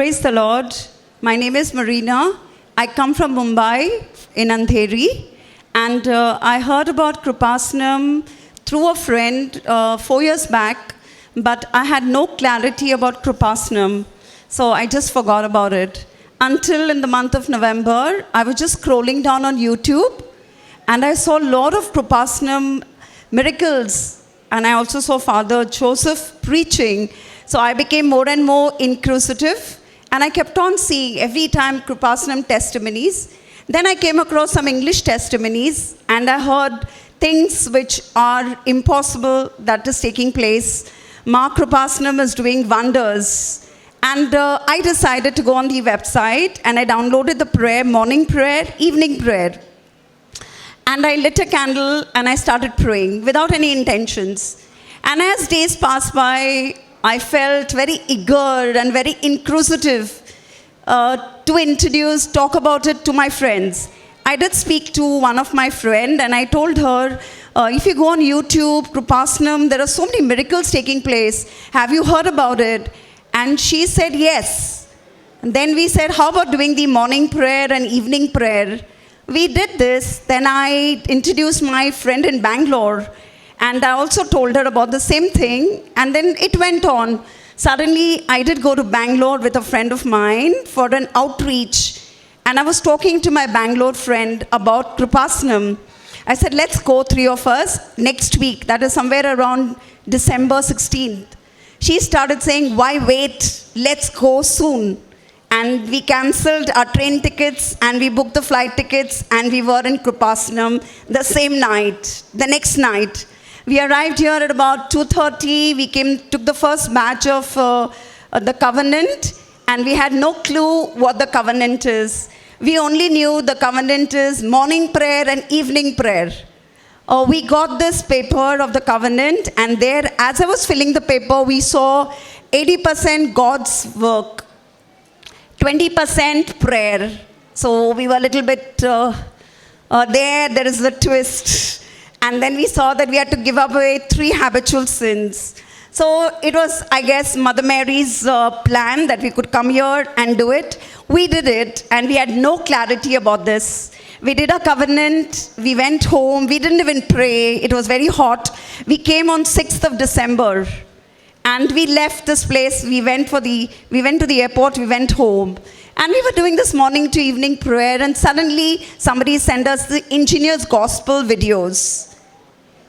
Praise the Lord. My name is Marina. I come from Mumbai in Andheri. And uh, I heard about Krupasnam through a friend uh, four years back, but I had no clarity about Krupasnam. So I just forgot about it. Until in the month of November, I was just scrolling down on YouTube and I saw a lot of Krupasnam miracles. And I also saw Father Joseph preaching. So I became more and more inquisitive. And I kept on seeing every time Krupasnam testimonies. Then I came across some English testimonies and I heard things which are impossible that is taking place. Mark Krupasnam is doing wonders. And uh, I decided to go on the website and I downloaded the prayer, morning prayer, evening prayer. And I lit a candle and I started praying without any intentions. And as days passed by, I felt very eager and very inquisitive uh, to introduce, talk about it to my friends. I did speak to one of my friend and I told her, uh, if you go on YouTube, Krupasnam, there are so many miracles taking place. Have you heard about it? And she said, yes. And then we said, how about doing the morning prayer and evening prayer? We did this. Then I introduced my friend in Bangalore and I also told her about the same thing. And then it went on. Suddenly, I did go to Bangalore with a friend of mine for an outreach. And I was talking to my Bangalore friend about Krupasnam. I said, let's go, three of us, next week. That is somewhere around December 16th. She started saying, why wait? Let's go soon. And we cancelled our train tickets and we booked the flight tickets and we were in Krupasnam the same night, the next night. We arrived here at about 2.30. We came, took the first batch of uh, uh, the covenant and we had no clue what the covenant is. We only knew the covenant is morning prayer and evening prayer. Uh, we got this paper of the covenant, and there, as I was filling the paper, we saw 80% God's work, 20% prayer. So we were a little bit uh, uh, there, there is the twist. And then we saw that we had to give away three habitual sins. So it was, I guess, Mother Mary's uh, plan that we could come here and do it. We did it, and we had no clarity about this. We did a covenant, we went home, we didn't even pray, it was very hot. We came on 6th of December, and we left this place. We went, for the, we went to the airport, we went home. And we were doing this morning to evening prayer, and suddenly somebody sent us the engineer's gospel videos.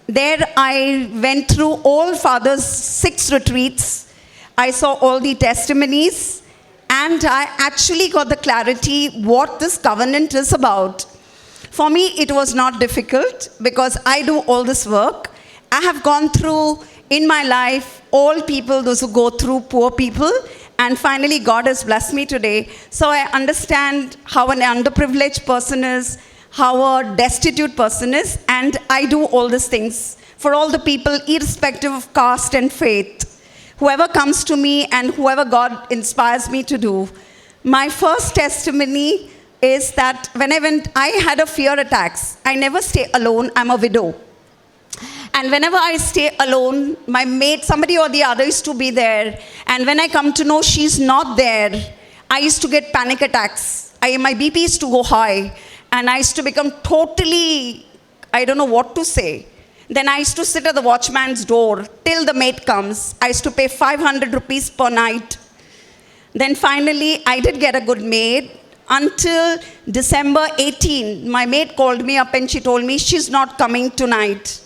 There I went through all Father's six retreats. I saw all the testimonies and I actually got the clarity what this covenant is about. For me, it was not difficult because I do all this work. I have gone through in my life all people, those who go through poor people, and finally, God has blessed me today. So I understand how an underprivileged person is, how a destitute person is, and I do all these things for all the people, irrespective of caste and faith. Whoever comes to me and whoever God inspires me to do. My first testimony is that when I went, I had a fear attacks. I never stay alone. I'm a widow. And whenever I stay alone, my mate, somebody or the other, is to be there. And when I come to know she's not there, I used to get panic attacks. I, my BP used to go high. And I used to become totally, I don't know what to say. Then I used to sit at the watchman's door till the maid comes. I used to pay 500 rupees per night. Then finally, I did get a good maid. Until December 18, my maid called me up and she told me she's not coming tonight.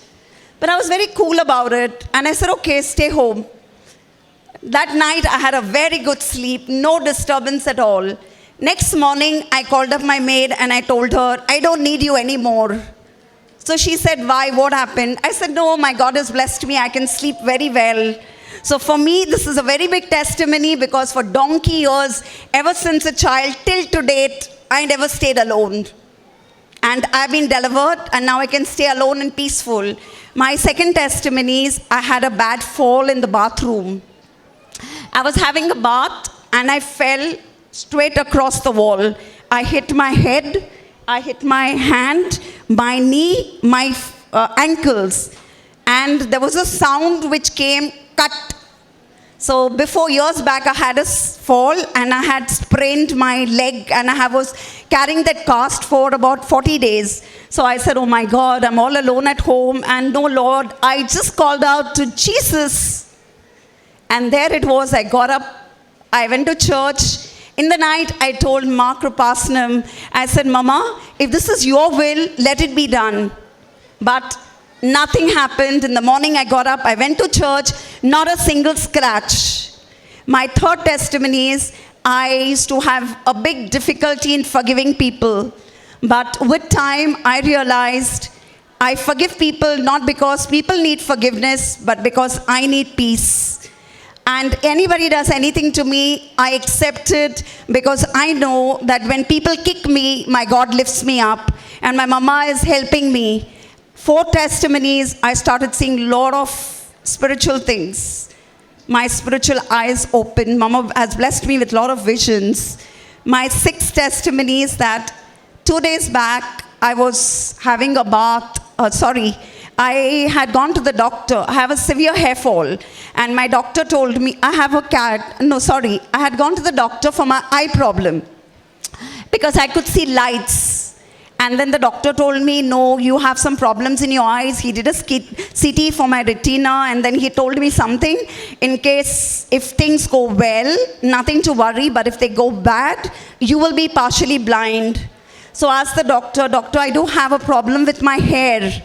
But I was very cool about it. And I said, okay, stay home. That night, I had a very good sleep, no disturbance at all. Next morning, I called up my maid and I told her, I don't need you anymore. So she said, Why? What happened? I said, No, my God has blessed me. I can sleep very well. So for me, this is a very big testimony because for donkey years, ever since a child till to date, I never stayed alone. And I've been delivered, and now I can stay alone and peaceful. My second testimony is I had a bad fall in the bathroom. I was having a bath and I fell straight across the wall. I hit my head, I hit my hand, my knee, my uh, ankles, and there was a sound which came cut. So before years back, I had a fall and I had sprained my leg and I was carrying that cast for about 40 days. So I said, oh my God, I'm all alone at home and no Lord, I just called out to Jesus. And there it was, I got up, I went to church. In the night, I told Mark Rupasnam, I said, Mama, if this is your will, let it be done. But nothing happened. In the morning, I got up, I went to church, not a single scratch. My third testimony is I used to have a big difficulty in forgiving people. But with time, I realized I forgive people not because people need forgiveness, but because I need peace. And anybody does anything to me, I accept it because I know that when people kick me, my God lifts me up, and my mama is helping me. Four testimonies, I started seeing a lot of spiritual things. My spiritual eyes open. Mama has blessed me with a lot of visions. My sixth testimony is that two days back, I was having a bath, uh, sorry, I had gone to the doctor. I have a severe hair fall, and my doctor told me I have a cat. No, sorry, I had gone to the doctor for my eye problem because I could see lights. And then the doctor told me, no, you have some problems in your eyes. He did a CT for my retina, and then he told me something in case if things go well, nothing to worry, but if they go bad, you will be partially blind. So I asked the doctor, Doctor, I do have a problem with my hair.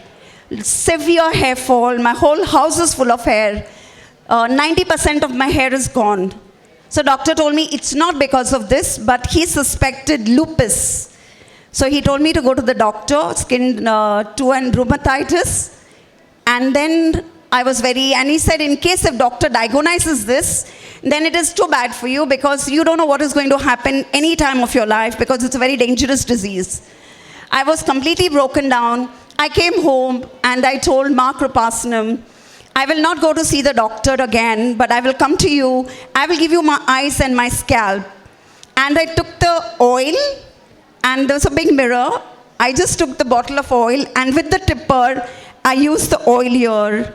Severe hair fall. My whole house is full of hair. Uh, 90% of my hair is gone. So doctor told me it's not because of this, but he suspected lupus. So he told me to go to the doctor, skin uh, to and rheumatitis. And then I was very, and he said, in case if doctor diagnoses this, then it is too bad for you because you don't know what is going to happen any time of your life because it's a very dangerous disease. I was completely broken down. I came home and I told Mark Rapasnam, I will not go to see the doctor again, but I will come to you. I will give you my eyes and my scalp. And I took the oil, and there was a big mirror. I just took the bottle of oil, and with the tipper, I used the oil here.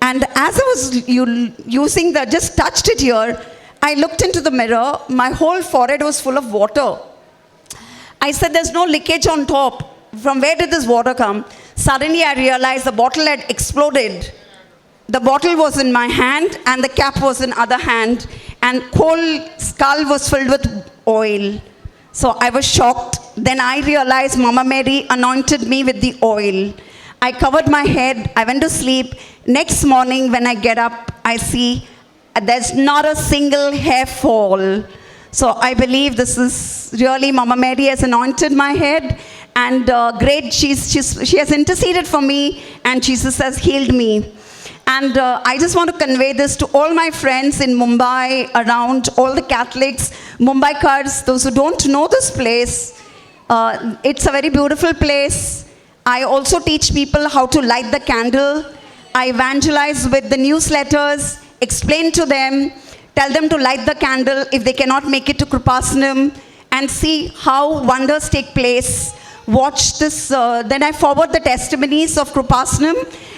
And as I was using the, just touched it here, I looked into the mirror. My whole forehead was full of water. I said, There's no leakage on top. From where did this water come? Suddenly, I realized the bottle had exploded. The bottle was in my hand, and the cap was in other hand, and whole skull was filled with oil. So I was shocked. Then I realized Mama Mary anointed me with the oil. I covered my head. I went to sleep. Next morning, when I get up, I see there's not a single hair fall. So I believe this is really Mama Mary has anointed my head, and uh, great, she's, she's, she has interceded for me, and Jesus has healed me. And uh, I just want to convey this to all my friends in Mumbai, around all the Catholics, Mumbai Mumbaikars, those who don't know this place. Uh, it's a very beautiful place. I also teach people how to light the candle. I evangelize with the newsletters, explain to them, tell them to light the candle if they cannot make it to Krupasnam, and see how wonders take place. Watch this. Uh, then I forward the testimonies of Krupasnam,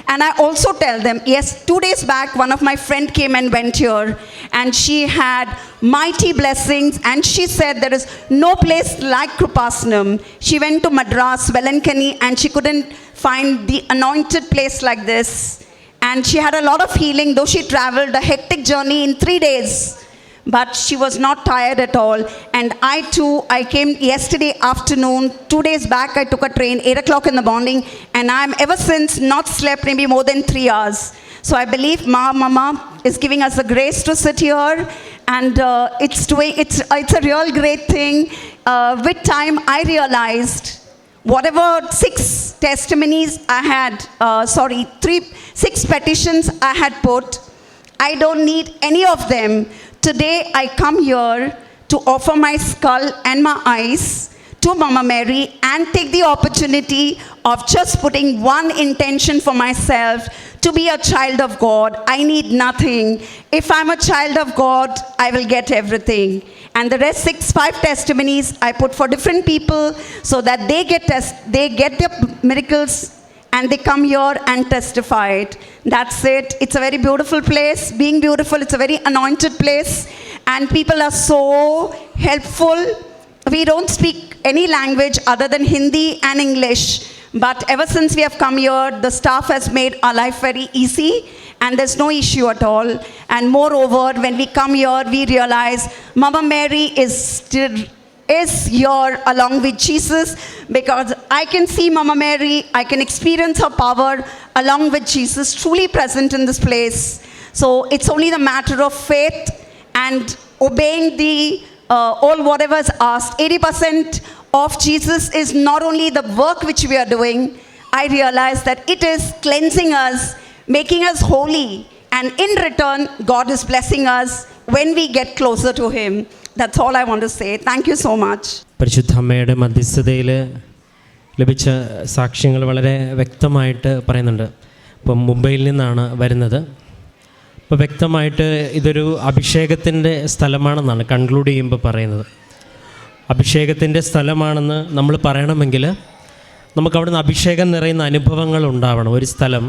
and I also tell them, yes, two days back, one of my friend came and went here, and she had mighty blessings, and she said there is no place like Krupasnam. She went to Madras, Velankani, and she couldn't find the anointed place like this. And she had a lot of healing, though she traveled a hectic journey in three days. But she was not tired at all. And I too, I came yesterday afternoon, two days back, I took a train, 8 o'clock in the morning, and I'm ever since not slept maybe more than three hours. So I believe Ma Mama is giving us the grace to sit here, and uh, it's, doing, it's, it's a real great thing. Uh, with time, I realized whatever six testimonies I had, uh, sorry, three, six petitions I had put, I don't need any of them. Today I come here to offer my skull and my eyes to Mama Mary and take the opportunity of just putting one intention for myself to be a child of God. I need nothing. If I'm a child of God, I will get everything. And the rest six, five testimonies I put for different people so that they get test, they get their miracles and they come here and testify it. That's it. It's a very beautiful place. Being beautiful, it's a very anointed place, and people are so helpful. We don't speak any language other than Hindi and English. But ever since we have come here, the staff has made our life very easy and there's no issue at all. And moreover, when we come here, we realize Mama Mary is still is here along with Jesus because I can see Mama Mary, I can experience her power along with Jesus truly present in this place. So it's only the matter of faith and obeying the uh, all whatever is asked. 80% of Jesus is not only the work which we are doing, I realize that it is cleansing us, making us holy, and in return, God is blessing us when we get closer to Him. All I want to say. Thank you so much. പരിശുദ്ധ അമ്മയുടെ മധ്യസ്ഥതയിൽ ലഭിച്ച സാക്ഷ്യങ്ങൾ വളരെ വ്യക്തമായിട്ട് പറയുന്നുണ്ട് ഇപ്പം മുംബൈയിൽ നിന്നാണ് വരുന്നത് അപ്പോൾ വ്യക്തമായിട്ട് ഇതൊരു അഭിഷേകത്തിന്റെ സ്ഥലമാണെന്നാണ് കൺക്ലൂഡ് ചെയ്യുമ്പോൾ പറയുന്നത് അഭിഷേകത്തിന്റെ സ്ഥലമാണെന്ന് നമ്മൾ പറയണമെങ്കിൽ നമുക്ക് അവിടുന്ന് അഭിഷേകം നിറയുന്ന അനുഭവങ്ങൾ ഉണ്ടാവണം ഒരു സ്ഥലം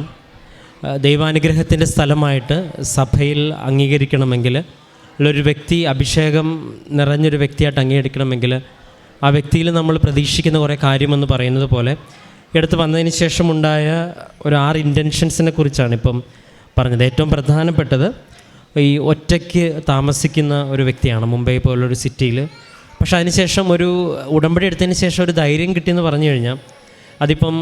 ദൈവാനുഗ്രഹത്തിന്റെ സ്ഥലമായിട്ട് സഭയിൽ അംഗീകരിക്കണമെങ്കിൽ ഉള്ളൊരു വ്യക്തി അഭിഷേകം നിറഞ്ഞൊരു വ്യക്തിയായിട്ട് അംഗീകരിക്കണമെങ്കിൽ ആ വ്യക്തിയിൽ നമ്മൾ പ്രതീക്ഷിക്കുന്ന കുറേ കാര്യമെന്ന് പറയുന്നത് പോലെ എടുത്ത് വന്നതിന് ശേഷം ഉണ്ടായ ഒരു ആറ് ഇന്റൻഷൻസിനെ കുറിച്ചാണ് ഇപ്പം പറഞ്ഞത്. ഏറ്റവും പ്രധാനപ്പെട്ടത് ഈ ഒറ്റയ്ക്ക് താമസിക്കുന്ന ഒരു വ്യക്തിയാണ് മുംബൈ പോലുള്ളൊരു സിറ്റിയിൽ. പക്ഷെ അതിനുശേഷം ഒരു ഉടമ്പടി എടുത്തതിന് ശേഷം ഒരു ധൈര്യം കിട്ടിയെന്ന് പറഞ്ഞു കഴിഞ്ഞാൽ അതിപ്പം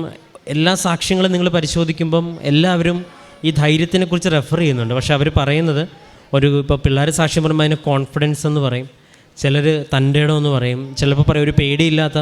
എല്ലാ സാക്ഷ്യങ്ങളും നിങ്ങൾ പരിശോധിക്കുമ്പം എല്ലാവരും ഈ ധൈര്യത്തിനെക്കുറിച്ച് റെഫർ ചെയ്യുന്നുണ്ട്. പക്ഷെ അവർ പറയുന്നത് ഒരു ഇപ്പോൾ പിള്ളേർ സാക്ഷ്യം പറയുമ്പോൾ അതിന് കോൺഫിഡൻസ് എന്ന് പറയും. ചിലർ തന്റെ ഇടം എന്ന് പറയും. ചിലപ്പോൾ പറയും ഒരു പേടിയില്ലാത്ത.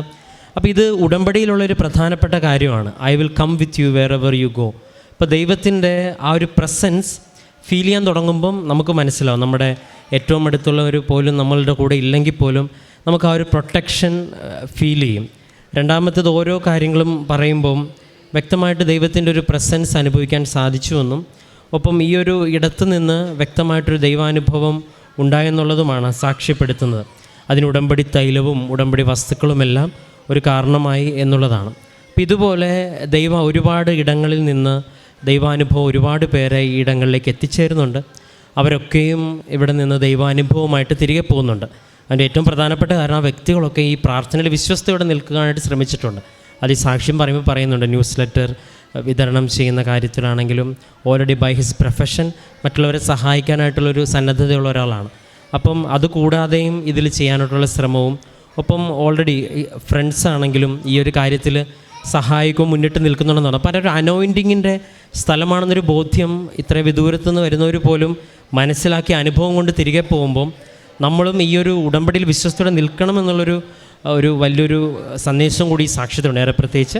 അപ്പോൾ ഇത് ഉടമ്പടിയിലുള്ള ഒരു പ്രധാനപ്പെട്ട കാര്യമാണ്. I will come with you wherever you go ഇപ്പോൾ ദൈവത്തിന്റെ ആ ഒരു പ്രസൻസ് ഫീൽ ചെയ്യാൻ തുടങ്ങുമ്പം നമുക്ക് മനസ്സിലാവും. നമ്മുടെ ഏറ്റവും അടുത്തുള്ളവർ പോലും നമ്മളുടെ കൂടെ ഇല്ലെങ്കിൽ പോലും നമുക്ക് ആ ഒരു പ്രൊട്ടക്ഷൻ ഫീൽ ചെയ്യും. രണ്ടാമത്തേത് ഓരോ കാര്യങ്ങളും പറയുമ്പം വ്യക്തമായിട്ട് ദൈവത്തിന്റെ ഒരു പ്രസൻസ് അനുഭവിക്കാൻ സാധിച്ചുവെന്നും ഒപ്പം ഈ ഒരു ഇടത്തു നിന്ന് വ്യക്തമായിട്ടൊരു ദൈവാനുഭവം ഉണ്ടായെന്നുള്ളതുമാണ് സാക്ഷ്യപ്പെടുത്തുന്നത്. അതിന് ഉടമ്പടി തൈലവും ഉടമ്പടി വസ്തുക്കളുമെല്ലാം ഒരു കാരണമായി എന്നുള്ളതാണ്. അപ്പം ഇതുപോലെ ദൈവ ഒരുപാട് ഇടങ്ങളിൽ നിന്ന് ദൈവാനുഭവം ഒരുപാട് പേരെ ഈ ഇടങ്ങളിലേക്ക് എത്തിച്ചേരുന്നുണ്ട്. അവരൊക്കെയും ഇവിടെ നിന്ന് ദൈവാനുഭവമായിട്ട് തിരികെ പോകുന്നുണ്ട്. അതിന്റെ ഏറ്റവും പ്രധാനപ്പെട്ട കാരണം വ്യക്തികളൊക്കെ ഈ പ്രാർത്ഥനയിൽ വിശ്വസ്തയോടെ നിൽക്കാനായിട്ട് ശ്രമിച്ചിട്ടുണ്ട്. അത് ഈ സാക്ഷ്യം പറയുമ്പോൾ പറയുന്നുണ്ട് ന്യൂസ് ലെറ്റർ വിതരണം ചെയ്യുന്ന കാര്യത്തിലാണെങ്കിലും ഓൾറെഡി ബൈ ഹിസ് പ്രൊഫഷൻ മറ്റുള്ളവരെ സഹായിക്കാനായിട്ടുള്ളൊരു സന്നദ്ധതയുള്ള ഒരാളാണ്. അപ്പം അതുകൂടാതെയും ഇതിൽ ചെയ്യാനായിട്ടുള്ള ശ്രമവും ഒപ്പം ഓൾറെഡി ഫ്രണ്ട്സ് ആണെങ്കിലും ഈ ഒരു കാര്യത്തിൽ സഹായിക്കും മുന്നിട്ട് നിൽക്കുന്നുണ്ടെന്നാണ് അപ്പോൾ ഒരു അനോയിന്റിങ്ങിന്റെ സ്ഥലമാണെന്നൊരു ബോധ്യം ഇത്ര വിദൂരത്തു നിന്ന് വരുന്നവർ പോലും മനസ്സിലാക്കിയ അനുഭവം കൊണ്ട് തിരികെ പോകുമ്പം നമ്മളും ഈ ഒരു ഉടമ്പടിയിൽ വിശ്വസ്തയോടെ നിൽക്കണമെന്നുള്ളൊരു ഒരു വലിയൊരു സന്ദേശം കൂടി ഈ സാക്ഷ്യതയുണ്ട് ഏറെ പ്രത്യേകിച്ച്